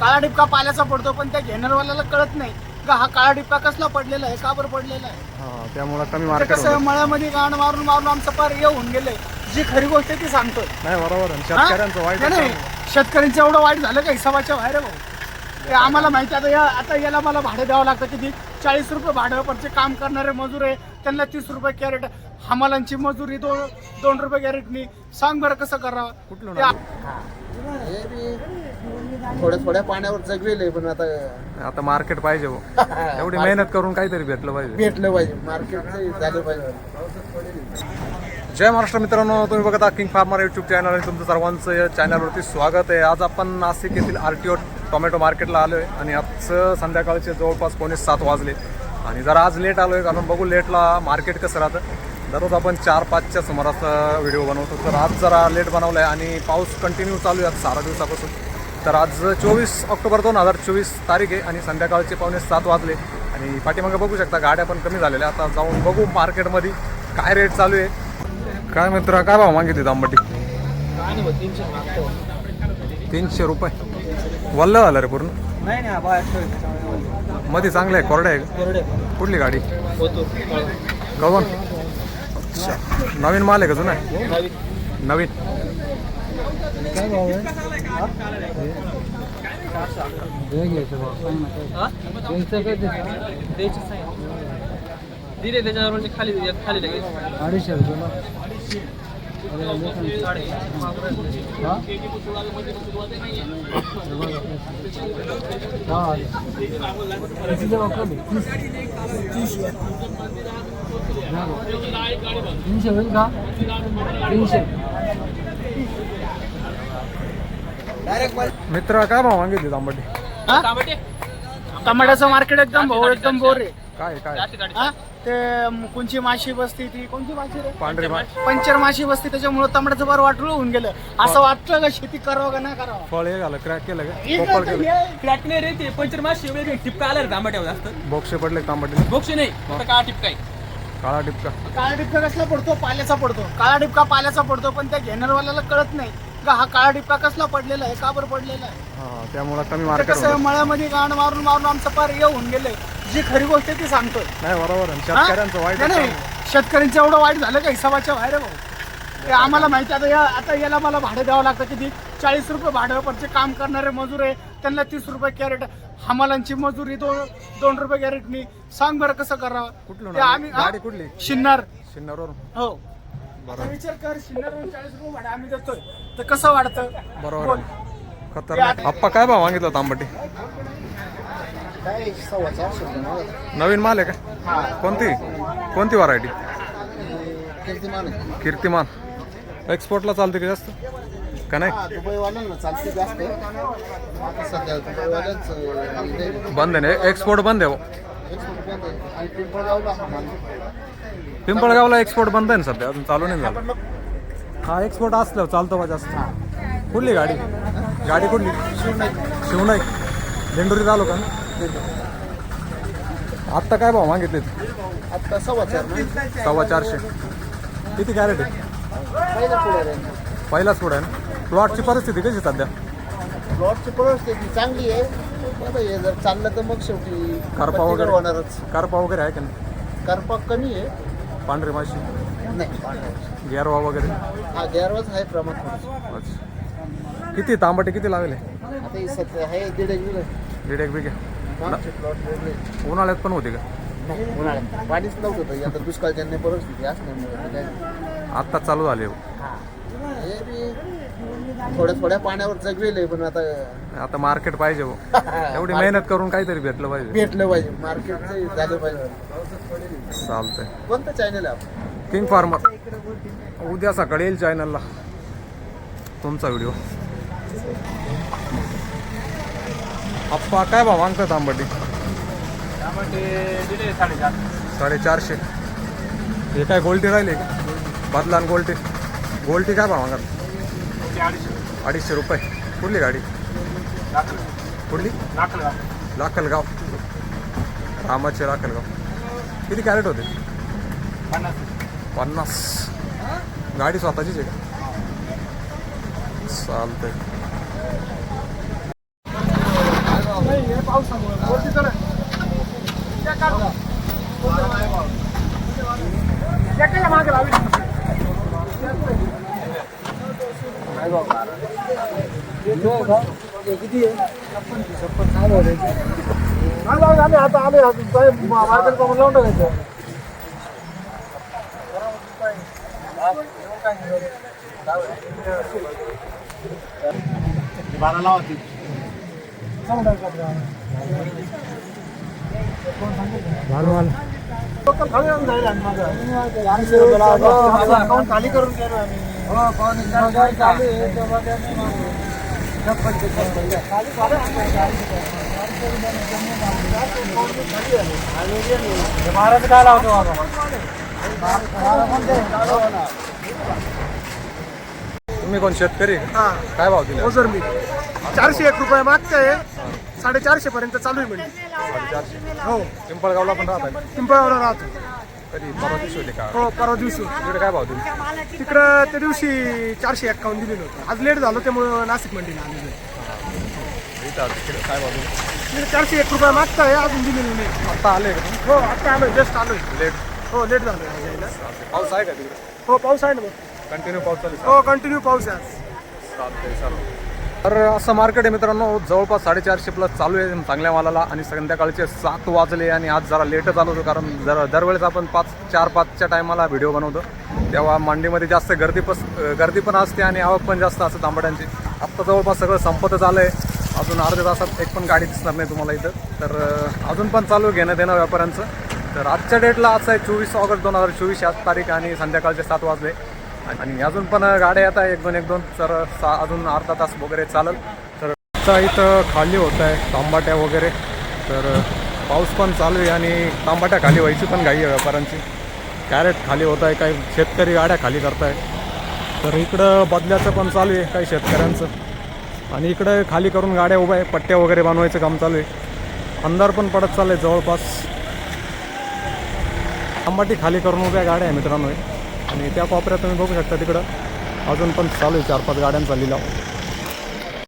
काळा डिपका पाल्याचा पडतो पण त्या घेणारवाल्याला कळत नाही का हा काळा डिपका कसला पडलेला आहे का बरं पडलेला आहे? हा त्यामुळे कमी ते मार्केट कसं मळ्यामध्ये गाण मारून मारून आमचं पार येऊन गेलंय. जी खरी गोष्ट आहे ती सांगतोय. नाही बरोबर आहे. हा? शेतकऱ्यांचं वाईट नाही, नाही. शेतकऱ्यांचं एवढं वाईट झालं का हिसाबाच्या बाहेर आहे भाऊ? ते आम्हाला माहिती आहे, आता या आता याला मला भाडं द्यावं लागतं किती? चाळीस रुपये भाडं पण जे काम करणारे मजूर आहे. त्यांना तीस रुपये कॅरेट हमालांची मजुरी दोन दोन रुपये कॅरेटनी. सांग बरं कसं करावं? कुठलं ते हे बी थोड्या थोड्या पाण्यावर जगवेले पण आता आता मार्केट पाहिजे भाऊ एवढी मेहनत करून काहीतरी भेटलं पाहिजे. भेटलं पाहिजे. मार्केट झालं पाहिजे. जय महाराष्ट्र मित्रांनो तुम्ही बघत आहात किंग फार्मर युट्यूब चॅनल आणि तुमचं सर्वांचं या चॅनलवरती स्वागत आहे. आज आपण नाशिक येथील आर टी ओ टोमॅटो मार्केटला आलो आहे आणि आजचं संध्याकाळचे जवळपास कोणी सात वाजले. आणि जरा आज लेट आलो आहे कारण बघू लेटला मार्केट कसं राहतं. दररोज आपण चार पाचच्या सुमारास व्हिडिओ बनवतो. तर आज जरा लेट बनवला आहे आणि पाऊस कंटिन्यू चालू आहे आज सारा दिवसापासून. तर आज चोवीस ऑक्टोबर दोन हजार चोवीस तारीख आहे आणि संध्याकाळचे पावणे सात वाजले. आणि पाठीमागे बघू शकता गाड्या पण कमी झालेल्या आता जाऊन बघू मार्केटमध्ये काय रेट चालू आहे. काय मित्र काय भाव मागितली तांबटी? तीनशे रुपये. वल्ल झालं रे पूर्ण. मध्ये चांगलं आहे कोरडं आहे? कुठली गाडी? अच्छा. नवीन माल आहे का जुना? आहे? नवीन दिले त्याच्यावर म्हणजे खाली खाली लगेच अडीचशे रुपये तीनशे होईल का तीनशे मित्र काय भाव मागितली तांबटी? तांबटे टमाट्याचं मार्केट एकदम भाऊ एकदम बोर आहे. काय काय? हा? ते म- कोणची माशी बसती ती? कोणती माशी रे? पांढरी माय पंचर माशी बसती त्याच्यामुळे टमाट्याचं बार वाटलं होऊन गेलं. असं वाटलं का शेती करावं का नाही करावं? फळ हे झालं क्रॅक केलं का? पोपळ केलं? क्रॅक नाही रे ते. पंचर मास एवढे टिपका आला रे तांबट्यावर जास्त. बोक्षे पडले तांबटी बोक्षे नाही. फक्त काळा टिपका आहे. काळा टिपका काळा डिपका कसला पडतो? पाल्याचा पडतो. काळा डिपका पाल्याचा पडतो पण त्या घेणारवाल्याला कळत नाही. का हा काळा डिपका कसला पडलेला आहे? का बरं पडलेला आहे? हा त्यामुळे कमी ते मार्केट कसं मळ्यामध्ये गाण मारून मारून आमचं पार येऊन गेलंय. जी खरी गोष्ट आहे ती सांगतोय. नाही बरोबर आहे. हा? शेतकऱ्यांचं वाईट नाही, नाही. शेतकऱ्यांचं एवढं वाईट झालं का हिसाबाच्या बाहेर आहे भाऊ? ते आम्हाला माहिती आहे, आता या आता याला मला भाडं द्यावं लागतं किती? चाळीस रुपये भाडं जे काम करणारे मजूर आहे. त्यांना तीस रुपये कॅरेट हमालांची मजुरी दोन दोन रुपये कॅरेटनी सांग बरं कसं करावं कुठलं आम्ही? गाडी कुठली? शिन्नर. सिन्नरवरून हो. विचार कर चाळीस रुपये भाडं आम्ही देतोय. तर कसं वाढतं? बरोबर. खतरनाक. आप्पा काय भाव मागितला तांबटी? नवीन माल आहे का? कोणती? कोणती व्हरायटी. कीर्तिमान एक्सपोर्टला चालते का जास्त? का नाही? दुबईवाल्यांना चालते जास्त आता सध्या दुबईवाल्यांच export बंद आहे ना? एक्सपोर्ट बंद आहे हो. बंद आहे. आणि पिंपळगावला हा माल पिंपळगावला एक्सपोर्ट बंद आहे ना सध्या? अजून चालू नाही झालं. हा एक्सपोर्ट असल्यावर चालतो बा जास्त. कुठली गाडी? गाडी कुठली? शिवनाई. दिंडोरी आलो का आत्ता काय भाव मागितले आता सव्वा चार ना सव्वा चारशे. किती कॅरेट आहे? पहिलं पुढे राहील. पहिलाच पुढे आहे प्लॉटची परिस्थिती कशी सध्या? प्लॉटची परिस्थिती चांगली आहे. आता हे जर चाललं तर मग शेवटी करपा वगैरे. होणारच. करपा वगैरे आहे का नाही? करपा कमी आहे. पांढरी माशी? नाही. गेरवा वगैरे? हा गॅरवाज आहे प्रमाण थोडंसं. अच्छा. किती तांबटे किती लागले? आता ही सध्या आहे दीड एक दीड एक बिघे. मागचे प्लॉट वेगळे. उन्हाळ्यात पण होते का? नाही उन्हाळ्यात. पाणीच नव्हतं तर आता दुष्काळजन्य परिस्थिती असल्यामुळे आता काय आत्ताच चालू झाले हो. हे. बी थोड्या थोड्या पाण्यावर जगवेले पण आता आता मार्केट पाहिजे हो. एवढी मेहनत करून काहीतरी भेटलं पाहिजे. भेटलं पाहिजे. मार्केट झालं पाहिजे. चालतंय. कोणतं चॅनल आहे आपलं? किंग फार्मर उद्या सकाळी येईल चॅनलला तुमचा व्हिडिओ अप्पा काय भाव मागतात साडेचार साडेचारशे. हे काय गोल्टी राहिले का? बदलान गोल्टी. गोल्टी काय भाव मागतात अडीचशे. रुपये. कुठली गाडी? कुठली? लाखला लाखलगाव. रामाचे लाखलगाव. किती कॅरेट होते? पन्नास. गाडी स्वतःचीच आहे का? चालतंय. मागे लावी आम्ही आता आले मार्केट लावून टाकायचं. बारा लावा ती. खाली करून गेलो आम्ही महाराज काय लावतो तुम्ही कोण शेतकरी? हा. काय भाव दिले? मी चारशे एक रुपये मागताय. साडेचारशे पर्यंत चालू आहे म्हणजे हो. पिंपळगावला पण राहत आहे पिंपळावला राहतो कधी परवा दिवशी होते का? हो परवा दिवशी तिकडे काय भाव दिले? तिकडं त्या दिवशी चारशे एक्कावन्न दिलेलं होतं. आज लेट झालं त्यामुळं नाशिक मंडीला आलेलं आहे. इथं आता तिकडे काय भाव दिले? चारशे एक रुपये मागताय अजून दिलेलं नाही. आता आले का तुम्ही? हो आता आलोय जस्ट आलोय. लेट हो लेट झालं आज यायला. पाऊस आहे का तिकडे? हो पाऊस आहे ना मग. कंटिन्यू पाऊस चालू आहे? हो कंटिन्यू पाऊस आहे आज. चालतंय चालतंय. तर असं मार्केट आहे मित्रांनो जवळपास साडेचारशे प्लस चालू आहे चांगल्या मालाला आणि संध्याकाळचे सात वाजले आणि आज जरा लेटच आलो होतो कारण जर दरवेळेस आपण पाच चार पाचच्या टायमाला व्हिडिओ बनवतो. तेव्हा मांडीमध्ये जास्त गर्दी पस गर्दी पण असते आणि आवक पण जास्त असते तांबड्यांची. आत्ता जवळपास सगळं संपतच आलं आहे अजून अर्ध्या तासात एक पण गाडी दिसणार नाही तुम्हाला इथं. तर अजून पण चालू घेणं देणं व्यापाऱ्यांचं. तर आजच्या डेटला असं आहे चोवीस ऑगस्ट दोन हजार चोवीस आज तारीख आणि संध्याकाळचे सात वाजले. आणि अजून पण गाड्या येत आहे एक दोन एक दोन. तर सा अजून अर्धा तास वगैरे चालेल. तर इथं खाली होत आहे तांबाट्या वगैरे. तर पाऊस पण चालू आहे आणि तांबाट्या खाली व्हायची पण घाई आहे व्यापाऱ्यांची. कॅरेट खाली होत आहे. काही शेतकरी गाड्या खाली करताय. तर इकडं बदल्याचं पण चालू आहे काही शेतकऱ्यांचं. आणि इकडं खाली करून गाड्या उभ्या आहे पट्ट्या वगैरे बनवायचं काम चालू आहे. अंधार पण पडत चाललं आहे जवळपास. तांबाटी खाली करून उभ्या गाड्या आहे मित्रांनो. आणि त्या कॉपऱ्या तुम्ही बघू शकता तिकडं अजून पण चालू आहे चार पाच गाड्यांचा लिलाव.